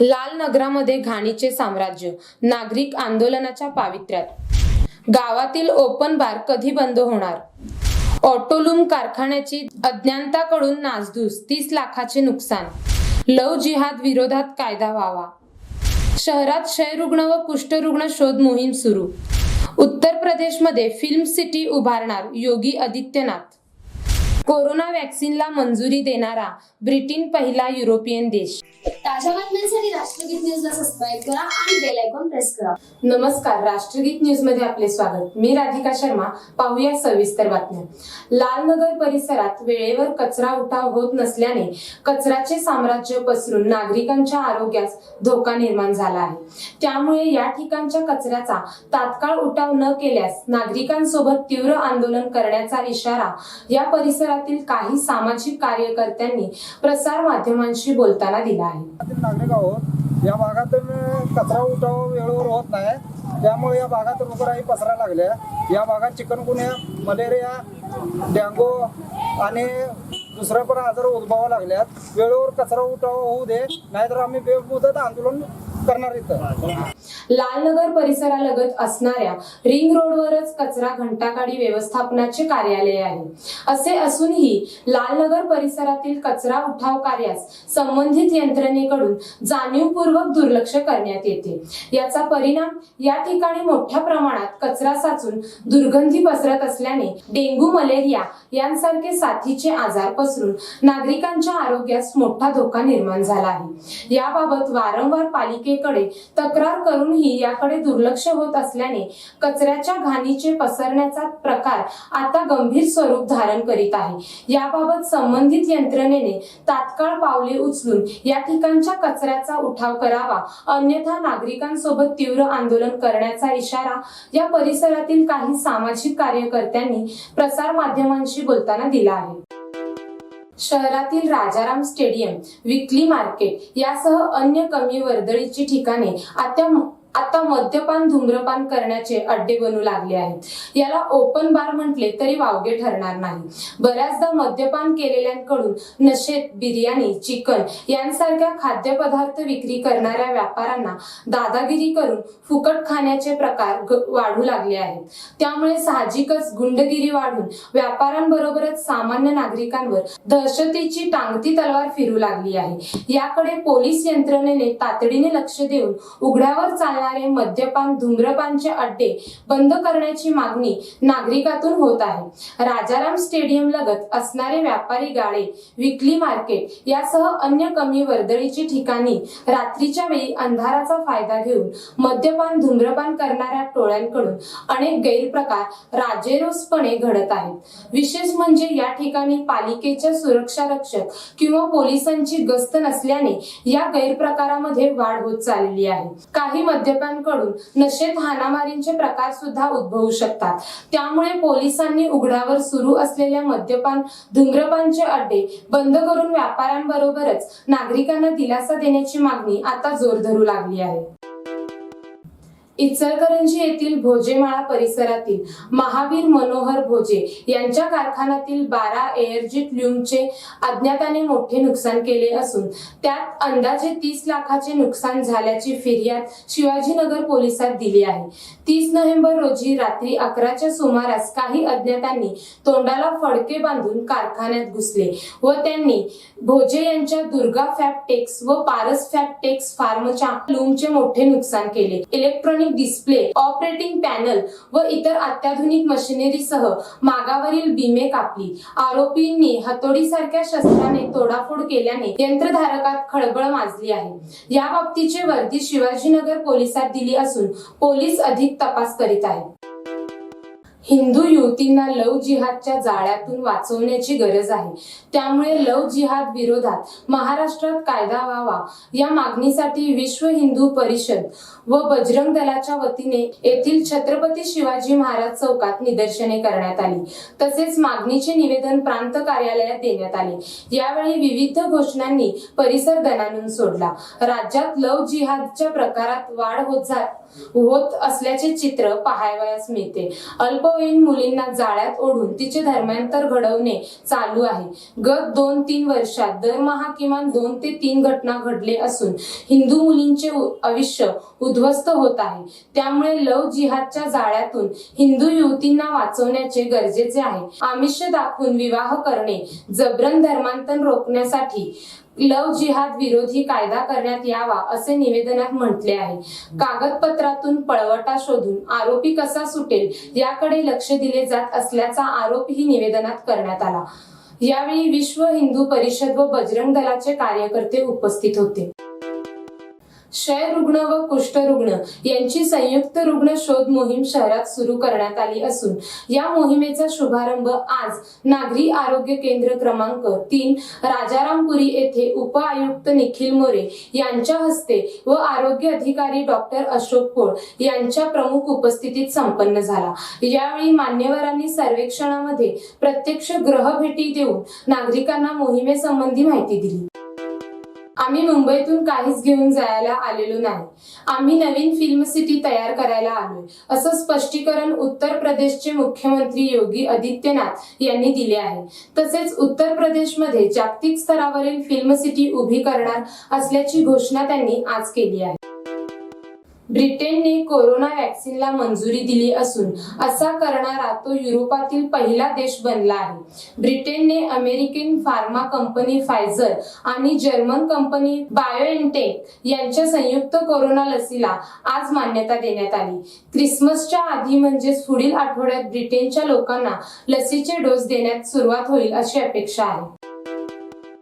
लाल नगरामध्ये घाणीचे साम्राज्य नागरिक आंदोलनाच्या पावित्र्यात. गावातील ओपन बार कधी बंद होणार? ऑटोलूम कारखान्याची अज्ञानताकडून नासधूस तीस लाखाचे नुकसान. लव जिहाद विरोधात कायदा व्हावा. शहरात क्षयरुग्ण व कुष्ठरुग्ण शोध मोहीम सुरू. उत्तर प्रदेशमध्ये फिल्म सिटी उभारणार योगी आदित्यनाथ. कोरोना वॅक्सिनला मंजुरी देणारा ब्रिटन पहिला युरोपियन देश. ताज्या बातम्यांसाठी राष्ट्रगीत न्यूजला सबस्क्राईब करा आणि बेल आयकॉन प्रेस करा. नमस्कार राष्ट्रगीत न्यूजमध्ये आपले स्वागत. मी राधिका शर्मा पाहूया सविस्तर बातम्या. लालनगर परिसरात वेळेवर कचरा उठाव होत नसल्याने कचऱ्याचे साम्राज्य पसरून नागरिकांच्या आरोग्यास धोका निर्माण झाला आहे. त्यामुळे या ठिकाणच्या कचऱ्याचा तात्काळ उठाव न केल्यास नागरिकांसोबत तीव्र आंदोलन करण्याचा इशारा या परिसरातील काही सामाजिक कार्यकर्त्यांनी प्रसार माध्यमांशी बोलताना दिला आहे. नागरिक आहोत. या भागातून कचरा उठाव वेळेवर होत नाही. त्यामुळे या भागात रोगराई पसरायला लागल्या या भागात चिकनगुन्या मलेरिया डेंगू आणि दुसऱ्या पण आजार उद्भवा लागल्यात. वेळेवर कचरा उठाव होऊ दे नाहीतर आम्ही बेमुदत आंदोलन करणार इथं? लालनगर परिसरालगत असणाऱ्या रिंग रोडवरच कचरा घंटागाडी व्यवस्थापनाचे कार्यालय आहे. असे असूनही लालनगर परिसरातील कचरा उठाव कार्यास संबंधित यंत्रणेकडून जाणीवपूर्वक दुर्लक्ष करण्यात येते. याचा परिणाम या ठिकाणी मोठ्या प्रमाणात कचरा साचून दुर्गंधी पसरत असल्याने डेंग्यू मलेरिया यांसारखे साथीचे आजार पसरून नागरिकांच्या आरोग्यास मोठा धोका निर्माण झाला आहे. याबाबत वारंवार पालिकेकडे तक्रार करूनही याकडे दुर्लक्ष होत असल्याने कचऱ्याच्या घाणीचे पसरण्याचा प्रकार आता गंभीर स्वरूप धारण करीत आहे. याबाबत संबंधित यंत्रणेने तात्काळ पावले उचलून या ठिकाणच्या कचऱ्याचा उठाव करावा. अन्यथा नागरिकांसोबत तीव्र आंदोलन करण्याचा इशारा या परिसरातील काही सामाजिक कार्यकर्त्यांनी प्रसार माध्यमांशी बोलताना दिला आहे. शहरातील राजाराम स्टेडियम विकली मार्केट यासह अन्य कमी वर्दळीची ठिकाणे आता आता मद्यपान धूम्रपान करण्याचे अड्डे बनू लागले आहेत. याला ओपन बार म्हटले तरी वावगे ठरणार नाही. बऱ्याचदा मद्यपान केलेल्यांकडून नशेत बिर्याणी चिकन यांसारख्या खाद्यपदार्थ विक्री करणाऱ्या व्यापाऱ्यांना दादागिरी करून फुकट खाण्याचे प्रकार वाढू लागले आहेत. त्यामुळे साहजिकच गुंडगिरी वाढून व्यापाऱ्यांबरोबरच सामान्य नागरिकांवर दहशतीची टांगती तलवार फिरू लागली आहे. याकडे पोलीस यंत्रणेने तातडीने लक्ष देऊन उघड्यावर चालणार मद्यपान धूम्रपानचे अड्डे बंद करण्याची मागणी नागरिकातून होत आहे. राजाराम स्टेडियम लगत असणारे व्यापारी गाळे विकली मार्केट यासह अन्य कमी वर्दळीची ठिकाणी रात्रीच्या वेळी अंधाराचा फायदा घेऊन मद्यपान धूम्रपान करणाऱ्या टोळ्यांकडून अनेक गैरप्रकार राजेरोसपणे घडत आहेत. विशेष म्हणजे या ठिकाणी पालिकेच्या सुरक्षा रक्षक किंवा पोलिसांची गस्त नसल्याने या गैरप्रकारामध्ये वाढ होत चाललेली आहे. काही मद्यपांकडून नशेत हाणामारींचे प्रकार सुद्धा उद्भवू शकतात. त्यामुळे पोलिसांनी उघड्यावर सुरू असलेल्या मद्यपान धुम्रपानचे अड्डे बंद करून व्यापाऱ्यांबरोबरच नागरिकांना दिलासा देण्याची मागणी आता जोर धरू लागली आहे. इचलकरंजी येथील भोजेमाळा परिसरातील महावीर मनोहर भोजे यांच्या कारखान्यातील बारा एअरजेट ल्युमचे अज्ञाताने मोठे नुकसान केले असून त्यात अंदाजे तीस लाखाचे नुकसान झाल्याची फिर्याद शिवाजीनगर पोलिसात दिली आहे. तीस नोव्हेंबर रोजी रात्री अकराच्या सुमारास काही अज्ञातांनी तोंडाला फडके बांधून कारखान्यात घुसले व त्यांनी भोजे यांच्या दुर्गा फॅबटेक्स व पारस फॅबटेक्स फार्मच्या लूमचे मोठे नुकसान केले. इलेक्ट्रॉनिक डिस्प्ले ऑपरेटिंग पॅनल व इतर अत्याधुनिक मशिनरीसह मागावरील बिमे कापली. आरोपींनी हतोडीसारख्या शस्त्राने तोडाफोड केल्याने यंत्रधारकात खळबळ माजली आहे. या बाबतीचे वर्दी शिवाजीनगर पोलिसात दिली असून पोलीस अधिक तपास करीत आहेत. हिंदू युवतींना लव जिहादच्या जाळ्यातून वाचवण्याची गरज आहे. त्यामुळे लव जिहाद विरोधात महाराष्ट्रात कायदा व्हावा या मागणीसाठी विश्व हिंदू परिषद व बजरंग दलाच्या वतीने येथील छत्रपती शिवाजी महाराज चौकात निदर्शने करण्यात आली. तसेच मागणीचे निवेदन प्रांत कार्यालयात देण्यात आले. यावेळी विविध घोषणांनी परिसर दणानून सोडला. राज्यात लव जिहादच्या प्रकारात वाढ होत जात होत असल्याचे चित्र पाहावयास मिळते. अल्प अल्पवयीन मुलींना जाळ्यात ओढून. तिचे धर्मांतर घडवणे चालू आहे. गत दोन तीन वर्षात दरमहा किमान दोन ते तीन घटना घडले असून हिंदू मुलींचे आयुष्य उद्ध्वस्त होत आहे. त्यामुळे लव जिहादच्या जाळ्यातून हिंदू युवतींना वाचवण्याचे गरजेचे आहे. आमिष दाखवून विवाह करणे जबरन धर्मांतर रोखण्यासाठी लव जिहाद विरोधी कायदा करण्यात यावा असे निवेदनात म्हटले आहे. कागदपत्रातून पळवटा शोधून आरोपी कसा सुटेल याकडे लक्ष दिले जात असल्याचा आरोपही निवेदनात करण्यात आला. यावेळी विश्व हिंदू परिषद व बजरंग दलाचे कार्यकर्ते उपस्थित होते. क्षय रुग्ण व कुष्ठरुग्ण यांची संयुक्त रुग्ण शोध मोहीम शहरात सुरू करण्यात आली असून या मोहिमेचा शुभारंभ आज नागरी आरोग्य केंद्र क्रमांक तीन राजारामपुरी येथे उप आयुक्त निखिल मोरे यांच्या हस्ते व आरोग्य अधिकारी डॉक्टर अशोक पोळ यांच्या प्रमुख उपस्थितीत संपन्न झाला. यावेळी मान्यवरांनी सर्वेक्षणामध्ये प्रत्यक्ष ग्रह भेटी देऊन नागरिकांना मोहिमेसंबंधी माहिती दिली. आम्ही मुंबईतून काहीच घेऊन जायला आलेलो नाही. आम्ही नवीन फिल्म सिटी तयार करायला आलोय. असं स्पष्टीकरण उत्तर प्रदेशचे मुख्यमंत्री योगी आदित्यनाथ यांनी दिले आहे. तसेच उत्तर प्रदेशमध्ये जागतिक स्तरावरील फिल्म सिटी उभी करणार असल्याची घोषणा त्यांनी आज केली आहे. ब्रिटनने कोरोना वॅक्सिनला मंजुरी दिली असून असा करणारा तो युरोपातील पहिला देश बनला आहे. ब्रिटनने अमेरिकन फार्मा कंपनी फायझर आणि जर्मन कंपनी बायोएनटेक यांच्या संयुक्त कोरोना लसीला आज मान्यता देण्यात आली. क्रिसमसच्या आधी म्हणजेच पुढील आठवड्यात ब्रिटनच्या लोकांना लसीचे डोस देण्यात सुरुवात होईल अशी अपेक्षा आहे.